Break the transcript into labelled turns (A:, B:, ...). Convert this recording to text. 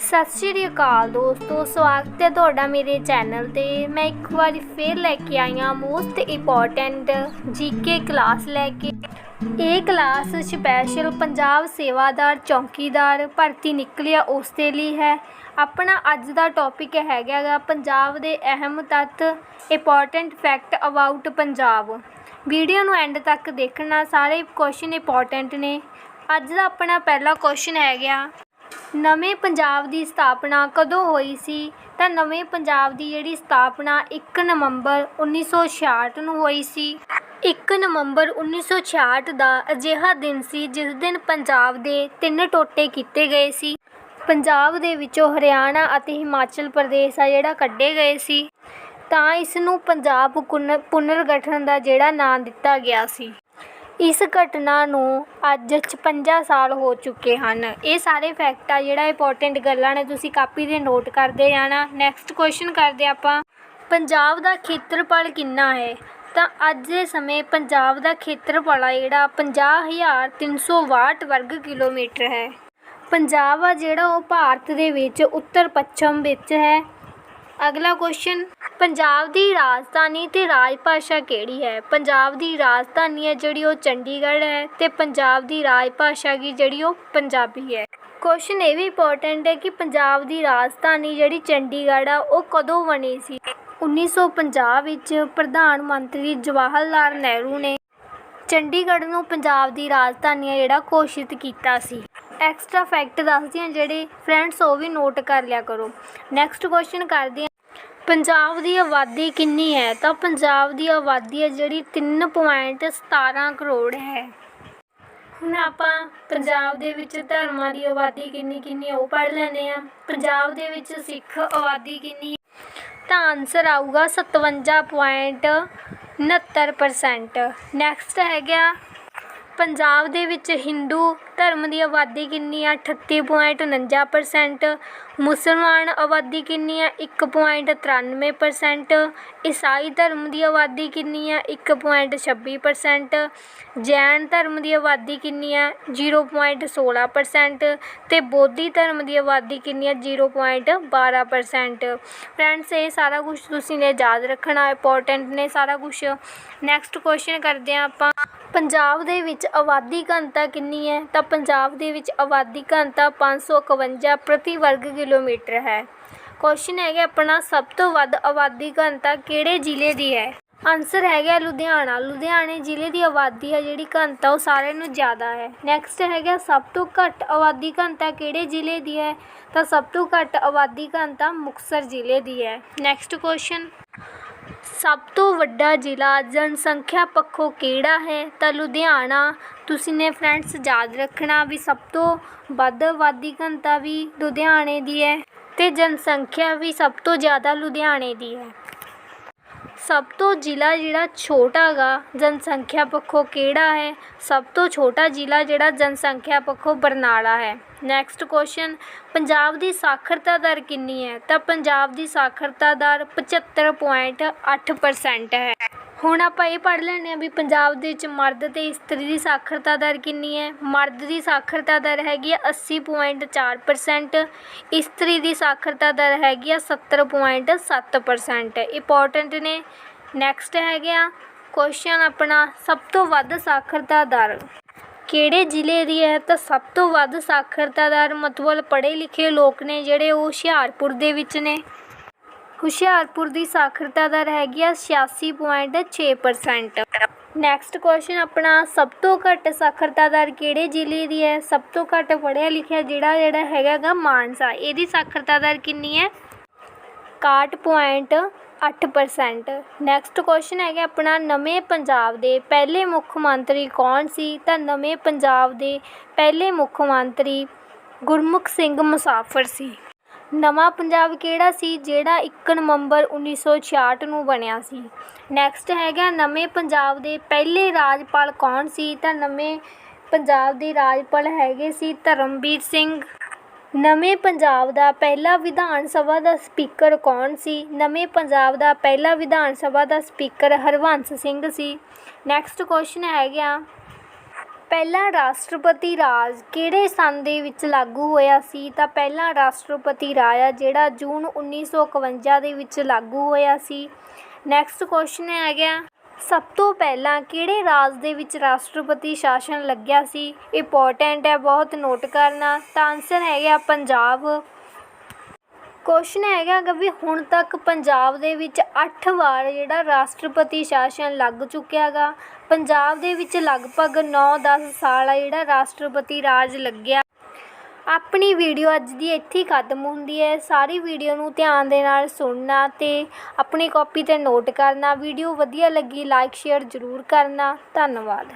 A: ਸਤਿ ਸ਼੍ਰੀ ਅਕਾਲ ਦੋਸਤੋ, ਸਵਾਗਤ ਹੈ ਤੁਹਾਡਾ ਮੇਰੇ ਚੈਨਲ ਤੇ। ਮੈਂ ਇੱਕ ਵਾਰੀ ਫੇਰ ਲੈ ਕੇ ਆਈ ਹਾਂ ਮੋਸਟ ਇੰਪੋਰਟੈਂਟ ਜੀਕੇ ਕਲਾਸ ਲੈ ਕੇ। ਇਹ ਕਲਾਸ ਸਪੈਸ਼ਲ ਪੰਜਾਬ ਸੇਵਾਦਾਰ, ਚੌਕੀਦਾਰ ਭਰਤੀ ਨਿਕਲਿਆ ਉਸ ਦੇ ਲਈ ਹੈ। ਆਪਣਾ ਅੱਜ ਦਾ ਟੌਪਿਕ ਹੈਗਾ ਪੰਜਾਬ ਦੇ ਅਹਿਮ ਤੱਤ important fact about Punjab. Video ਨੂੰ ਐਂਡ ਤੱਕ ਦੇਖਣਾ, ਸਾਰੇ ਕੁਐਸਚਨ ਇੰਪੋਰਟੈਂਟ ਨੇ। ਅੱਜ ਦਾ ਆਪਣਾ ਪਹਿਲਾ ਕੁਐਸਚਨ ਹੈਗਾ। ਨਵੇਂ ਪੰਜਾਬ ਦੀ ਸਥਾਪਨਾ ਕਦੋਂ ਹੋਈ ਸੀ? ਤਾਂ ਨਵੇਂ ਪੰਜਾਬ ਦੀ ਜਿਹੜੀ ਸਥਾਪਨਾ ਇੱਕ ਨਵੰਬਰ 1966 ਨੂੰ ਹੋਈ ਸੀ। ਇੱਕ ਨਵੰਬਰ 1966 ਦਾ ਅਜਿਹਾ ਦਿਨ ਸੀ ਜਿਸ ਦਿਨ ਪੰਜਾਬ ਦੇ ਤਿੰਨ ਟੋਟੇ ਕੀਤੇ ਗਏ ਸੀ। ਪੰਜਾਬ ਦੇ ਵਿੱਚੋਂ ਹਰਿਆਣਾ ਅਤੇ ਹਿਮਾਚਲ ਪ੍ਰਦੇਸ਼ ਆ ਜਿਹੜਾ ਕੱਢੇ ਗਏ ਸੀ। ਤਾਂ ਇਸ ਨੂੰ ਪੰਜਾਬ ਪੁਨਰ ਪੁਨਰਗਠਨ ਦਾ ਜਿਹੜਾ ਨਾਂ ਦਿੱਤਾ ਗਿਆ ਸੀ। ਇਸ ਘਟਨਾ ਨੂੰ ਅੱਜ 56 ਸਾਲ ਹੋ ਚੁੱਕੇ ਹਨ। ਇਹ ਸਾਰੇ ਫੈਕਟ ਆ ਜਿਹੜਾ ਇੰਪੋਰਟੈਂਟ ਗੱਲਾਂ ਨੇ, ਤੁਸੀਂ ਕਾਪੀ ਤੇ ਨੋਟ ਕਰਦੇ ਜਾਣਾ। ਨੈਕਸਟ ਕੁਐਸਚਨ ਕਰਦੇ ਆਪਾਂ। ਪੰਜਾਬ ਦਾ ਖੇਤਰਫਲ ਕਿੰਨਾ ਹੈ? ਤਾਂ ਅੱਜ ਦੇ ਸਮੇਂ ਪੰਜਾਬ ਦਾ ਖੇਤਰਫਲ ਆ ਜਿਹੜਾ 50362 ਵਰਗ ਕਿਲੋਮੀਟਰ ਹੈ। ਪੰਜਾਬ ਆ ਜਿਹੜਾ ਉਹ ਭਾਰਤ ਦੇ ਵਿੱਚ ਉੱਤਰ ਪੱਛਮ ਵਿੱਚ ਹੈ। ਅਗਲਾ ਕੁਐਸਚਨ ਪੰਜਾਬ ਦੀ ਰਾਜਧਾਨੀ ਅਤੇ ਰਾਜ ਭਾਸ਼ਾ ਕਿਹੜੀ ਹੈ? ਪੰਜਾਬ ਦੀ ਰਾਜਧਾਨੀ ਹੈ ਜਿਹੜੀ ਉਹ ਚੰਡੀਗੜ੍ਹ ਹੈ ਅਤੇ ਪੰਜਾਬ ਦੀ ਰਾਜ ਭਾਸ਼ਾ ਕੀ ਜਿਹੜੀ ਉਹ ਪੰਜਾਬੀ ਹੈ। ਕੁਸ਼ਚਨ ਇਹ ਵੀ ਇੰਪੋਰਟੈਂਟ ਹੈ ਕਿ ਪੰਜਾਬ ਦੀ ਰਾਜਧਾਨੀ ਜਿਹੜੀ ਚੰਡੀਗੜ੍ਹ ਆ, ਉਹ ਕਦੋਂ ਬਣੀ ਸੀ? 1950 ਵਿੱਚ ਪ੍ਰਧਾਨ ਮੰਤਰੀ ਜਵਾਹਰ ਲਾਲ ਨਹਿਰੂ ਨੇ ਚੰਡੀਗੜ੍ਹ ਨੂੰ ਪੰਜਾਬ ਦੀ ਰਾਜਧਾਨੀ ਆ ਜਿਹੜਾ ਘੋਸ਼ਿਤ ਕੀਤਾ ਸੀ। ਐਕਸਟਰਾ ਫੈਕਟ ਦੱਸਦੀ ਹਾਂ ਜਿਹੜੇ ਫਰੈਂਡਸ ਉਹ ਵੀ ਨੋਟ ਕਰ ਲਿਆ ਕਰੋ। ਨੈਕਸਟ ਕੁਐਸਚਨ ਕਰਦੇ ਹਾਂ। ਪੰਜਾਬ ਦੀ ਆਬਾਦੀ ਕਿੰਨੀ ਹੈ? ਤਾਂ ਪੰਜਾਬ ਦੀ ਆਬਾਦੀ ਹੈ ਜਿਹੜੀ 3.17 ਕਰੋੜ ਹੈ। ਹੁਣ ਆਪਾਂ ਪੰਜਾਬ ਦੇ ਵਿੱਚ ਧਰਮਾਂ ਦੀ ਆਬਾਦੀ ਕਿੰਨੀ ਕਿੰਨੀ ਹੈ ਉਹ ਪੜ੍ਹ ਲੈਂਦੇ ਆ ਪੰਜਾਬ ਦੇ ਵਿੱਚ ਸਿੱਖ ਆਬਾਦੀ ਕਿੰਨੀ ਤਾਂ ਆਨਸਰ ਆਊਗਾ 57.69% ਨੈਕਸਟ ਹੈਗਾ ਪੰਜਾਬ ਦੇ ਵਿੱਚ ਹਿੰਦੂ ਧਰਮ ਦੀ ਆਬਾਦੀ ਕਿੰਨੀ ਆ? 38.49% ਮੁਸਲਮਾਨ ਆਬਾਦੀ ਕਿੰਨੀ ਆ? 1.93% ਈਸਾਈ ਧਰਮ ਦੀ ਆਬਾਦੀ ਕਿੰਨੀ ਆ? 1.26% ਜੈਨ ਧਰਮ ਦੀ ਆਬਾਦੀ ਕਿੰਨੀ ਆ? 0.16% ਤੇ ਬੋਧੀ ਧਰਮ ਦੀ ਆਬਾਦੀ ਕਿੰਨੀ ਆ? 0.12% ਫਰੈਂਡਸ, ਇਹ ਸਾਰਾ ਕੁਝ ਤੁਸੀਂ ਨੇ ਯਾਦ ਰੱਖਣਾ ਇੰਪੋਰਟੈਂਟ ਨੇ ਸਾਰਾ ਕੁਝ ਨੈਕਸਟ ਕੁਐਸਚਨ ਕਰਦੇ ਹਾਂ ਆਪਾਂ। ਪੰਜਾਬ ਦੇ ਵਿੱਚ ਆਬਾਦੀ ਘਣਤਾ ਕਿੰਨੀ ਹੈ? ਤਾਂ ਪੰਜਾਬ ਦੇ ਵਿੱਚ ਆਬਾਦੀ ਘਣਤਾ 551 ਪ੍ਰਤੀ ਵਰਗ ਕਿਲੋਮੀਟਰ ਹੈ। ਕੁਐਸਚਨ ਹੈਗਾ ਆਪਣਾ, ਸਭ ਤੋਂ ਵੱਧ ਆਬਾਦੀ ਘਣਤਾ ਕਿਹੜੇ ਜ਼ਿਲ੍ਹੇ ਦੀ ਹੈ? ਆਨਸਰ ਹੈਗਾ ਲੁਧਿਆਣਾ। ਲੁਧਿਆਣੇ ਜ਼ਿਲ੍ਹੇ ਦੀ ਆਬਾਦੀ ਹੈ ਜਿਹੜੀ ਘਣਤਾ ਉਹ ਸਾਰਿਆਂ ਨੂੰ ਜ਼ਿਆਦਾ ਹੈ। ਨੈਕਸਟ ਹੈਗਾ, ਸਭ ਤੋਂ ਘੱਟ ਆਬਾਦੀ ਘਣਤਾ ਕਿਹੜੇ ਜ਼ਿਲ੍ਹੇ ਦੀ ਹੈ? ਤਾਂ ਸਭ ਤੋਂ ਘੱਟ ਆਬਾਦੀ ਘਣਤਾ ਮੁਕਤਸਰ ਜ਼ਿਲ੍ਹੇ ਦੀ ਹੈ। ਨੈਕਸਟ ਕੁਐਸਚਨ ਸਭ ਤੋਂ ਵੱਡਾ ਜ਼ਿਲ੍ਹਾ ਜਨਸੰਖਿਆ ਪੱਖੋਂ ਕਿਹੜਾ ਹੈ? ਤਾਂ ਲੁਧਿਆਣਾ। ਤੁਸੀਂ ਨੇ ਫਰੈਂਡਸ ਯਾਦ ਰੱਖਣਾ ਵੀ ਸਭ ਤੋਂ ਵੱਧ ਆਬਾਦੀ ਘਣਤਾ ਵੀ ਲੁਧਿਆਣੇ ਦੀ ਹੈ ਅਤੇ ਜਨਸੰਖਿਆ ਵੀ ਸਭ ਤੋਂ ਜ਼ਿਆਦਾ ਲੁਧਿਆਣੇ ਦੀ ਹੈ। ਸਭ ਤੋਂ ਜ਼ਿਲ੍ਹਾ ਜਿਹੜਾ ਛੋਟਾ ਗਾ, ਜਨਸੰਖਿਆ ਪੱਖੋਂ ਕਿਹੜਾ ਹੈ? ਸਭ ਤੋਂ ਛੋਟਾ ਜ਼ਿਲ੍ਹਾ ਜਿਹੜਾ ਜਨਸੰਖਿਆ ਪੱਖੋਂ ਬਰਨਾਲਾ ਹੈ। ਨੈਕਸਟ ਕੁਐਸਚਨ ਪੰਜਾਬ ਦੀ ਸਾਖਰਤਾ ਦਰ ਕਿੰਨੀ ਹੈ? ਤਾਂ ਪੰਜਾਬ ਦੀ ਸਾਖਰਤਾ ਦਰ 75.8% ਹੈ। ਹੁਣ ਆਪਾਂ ਇਹ ਪੜ੍ਹ ਲੈਂਦੇ ਹਾਂ ਵੀ ਪੰਜਾਬ ਦੇ ਵਿੱਚ ਮਰਦ ਅਤੇ ਇਸਤਰੀ ਦੀ ਸਾਖਰਤਾ ਦਰ ਕਿੰਨੀ ਹੈ? ਮਰਦ ਦੀ ਸਾਖਰਤਾ ਦਰ ਹੈਗੀ ਆ 80.4% ਇਸਤਰੀ ਦੀ ਸਾਖਰਤਾ ਦਰ ਹੈਗੀ ਆ 70.7% ਇੰਪੋਰਟੈਂਟ ਨੇ। ਨੈਕਸਟ ਹੈਗੇ ਆ ਕੁਐਸਚਨ ਆਪਣਾ ਸਭ ਤੋਂ ਵੱਧ ਸਾਖਰਤਾ ਦਰ। ਕਿਹੜੇ ਜ਼ਿਲ੍ਹੇ ਦੀ ਹੈ? ਤਾਂ ਸਭ ਤੋਂ ਵੱਧ ਸਾਖਰਤਾ ਦਰ ਮਤਲਬ ਪੜ੍ਹੇ ਲਿਖੇ ਲੋਕ ਨੇ ਜਿਹੜੇ ਉਹ ਹੁਸ਼ਿਆਰਪੁਰ ਦੇ ਵਿੱਚ ਨੇ। ਹੁਸ਼ਿਆਰਪੁਰ ਦੀ ਸਾਖਰਤਾ ਦਰ ਹੈਗੀ ਆ 86.6% ਨੈਕਸਟ ਕੁਐਸਚਨ ਆਪਣਾ ਸਭ ਤੋਂ ਘੱਟ ਸਾਖਰਤਾ ਦਰ ਕਿਹੜੇ ਜ਼ਿਲ੍ਹੇ ਦੀ ਹੈ? ਸਭ ਤੋਂ ਘੱਟ ਪੜ੍ਹਿਆ ਲਿਖਿਆ ਜਿਹੜਾ ਜਿਹੜਾ ਹੈਗਾ ਮਾਨਸਾ। ਇਹਦੀ ਸਾਖਰਤਾ ਦਰ ਕਿੰਨੀ ਹੈ? 61.8% ਨੈਕਸਟ ਕੁਐਸਚਨ ਹੈਗਾ ਆਪਣਾ ਨਵੇਂ ਪੰਜਾਬ ਦੇ ਪਹਿਲੇ ਮੁੱਖ ਮੰਤਰੀ ਕੌਣ ਸੀ? ਤਾਂ ਨਵੇਂ ਪੰਜਾਬ ਦੇ ਪਹਿਲੇ ਮੁੱਖ ਮੰਤਰੀ ਗੁਰਮੁਖ ਸਿੰਘ ਮੁਸਾਫਰ ਸੀ। ਨਵਾਂ ਪੰਜਾਬ ਕਿਹੜਾ ਸੀ, ਜਿਹੜਾ ਇੱਕ ਨਵੰਬਰ 1966 ਨੂੰ ਬਣਿਆ ਸੀ? ਨੈਕਸਟ ਹੈਗਾ, ਨਵੇਂ ਪੰਜਾਬ ਦੇ ਪਹਿਲੇ ਰਾਜਪਾਲ ਕੌਣ ਸੀ? ਤਾਂ ਨਵੇਂ ਪੰਜਾਬ ਦੇ ਰਾਜਪਾਲ ਹੈਗੇ ਸੀ ਧਰਮਵੀਰ ਸਿੰਘ। ਨਵੇਂ ਪੰਜਾਬ ਦਾ ਪਹਿਲਾ ਵਿਧਾਨ ਸਭਾ ਦਾ ਸਪੀਕਰ ਕੌਣ ਸੀ? ਨਵੇਂ ਪੰਜਾਬ ਦਾ ਪਹਿਲਾ ਵਿਧਾਨ ਸਭਾ ਦਾ ਸਪੀਕਰ ਹਰਵੰਸ ਸਿੰਘ ਸੀ। ਨੈਕਸਟ ਕੁਐਸਚਨ ਹੈਗਾ ਪਹਿਲਾ ਰਾਸ਼ਟਰਪਤੀ ਰਾਜ ਕਿਹੜੇ ਸੰਨ ਦੇ ਵਿੱਚ ਲਾਗੂ ਹੋਇਆ ਸੀ? ਤਾਂ ਪਹਿਲਾ ਰਾਸ਼ਟਰਪਤੀ ਰਾਜ ਆ ਜਿਹੜਾ ਜੂਨ 1951 ਦੇ ਵਿੱਚ ਲਾਗੂ ਹੋਇਆ ਸੀ। ਨੈਕਸਟ ਕੁਐਸਚਨ ਹੈ ਗਿਆ। ਸਭ ਤੋਂ ਪਹਿਲਾਂ ਕਿਹੜੇ ਰਾਜ ਦੇ ਵਿੱਚ ਰਾਸ਼ਟਰਪਤੀ ਸ਼ਾਸਨ ਲੱਗਿਆ ਸੀ? ਇੰਪੋਰਟੈਂਟ ਹੈ, ਬਹੁਤ ਨੋਟ ਕਰਨਾ। ਤਾਂ ਆਨਸਰ ਹੈਗਾ ਪੰਜਾਬ। ਕੁਐਸਚਨ ਹੈਗਾ ਗਾ ਵੀ ਹੁਣ ਤੱਕ ਪੰਜਾਬ ਦੇ ਵਿੱਚ 8 ਵਾਰ ਜਿਹੜਾ ਰਾਸ਼ਟਰਪਤੀ ਸ਼ਾਸਨ ਲੱਗ ਚੁੱਕਿਆ ਗਾ। ਪੰਜਾਬ ਦੇ ਵਿੱਚ ਲਗਭਗ 9-10 ਸਾਲ ਆ ਜਿਹੜਾ ਰਾਸ਼ਟਰਪਤੀ ਰਾਜ ਲੱਗਿਆ। ਆਪਣੀ ਵੀਡੀਓ ਅੱਜ ਦੀ ਇੱਥੇ ਹੀ ਖਤਮ ਹੁੰਦੀ ਹੈ। ਸਾਰੀ ਵੀਡੀਓ ਨੂੰ ਧਿਆਨ ਦੇ ਨਾਲ ਸੁਣਨਾ ਤੇ ਆਪਣੀ ਕਾਪੀ ਤੇ ਨੋਟ ਕਰਨਾ। ਵੀਡੀਓ ਵਧੀਆ ਲੱਗੀ ਲਾਈਕ ਸ਼ੇਅਰ ਜ਼ਰੂਰ ਕਰਨਾ। ਧੰਨਵਾਦ।